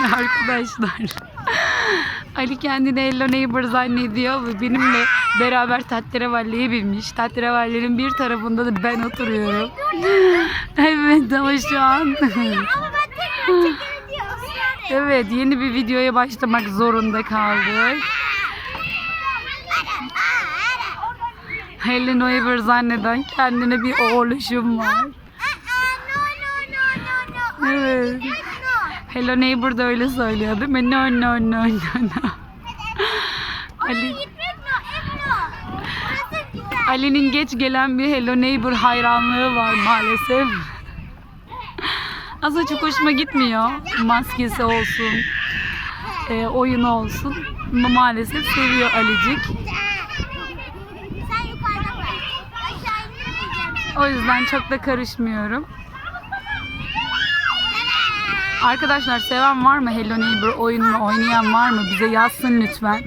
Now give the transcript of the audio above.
Arkadaşlar. Ali kendini Hello Neighbor zannediyor ve benimle beraber tahterevalliye binmiş. Tahterevallerin bir tarafında da ben oturuyorum. evet ama şu an... Evet yeni bir videoya başlamak zorunda kaldık. Hello Neighbor zanneden kendine bir oğluşum var. Evet. Hello Neighbor da öyle söylüyor değil mi? No no no no no. Ali, Ali'nin geç gelen bir Hello Neighbor hayranlığı var maalesef. Aslında çok hoşuma gitmiyor. Maskesi olsun, e, oyunu olsun. Ama maalesef seviyor Alicik. O yüzden çok da karışmıyorum. Arkadaşlar seven var mı Hello Neighbor oyununu oynayan var mı? Bize yazsın lütfen.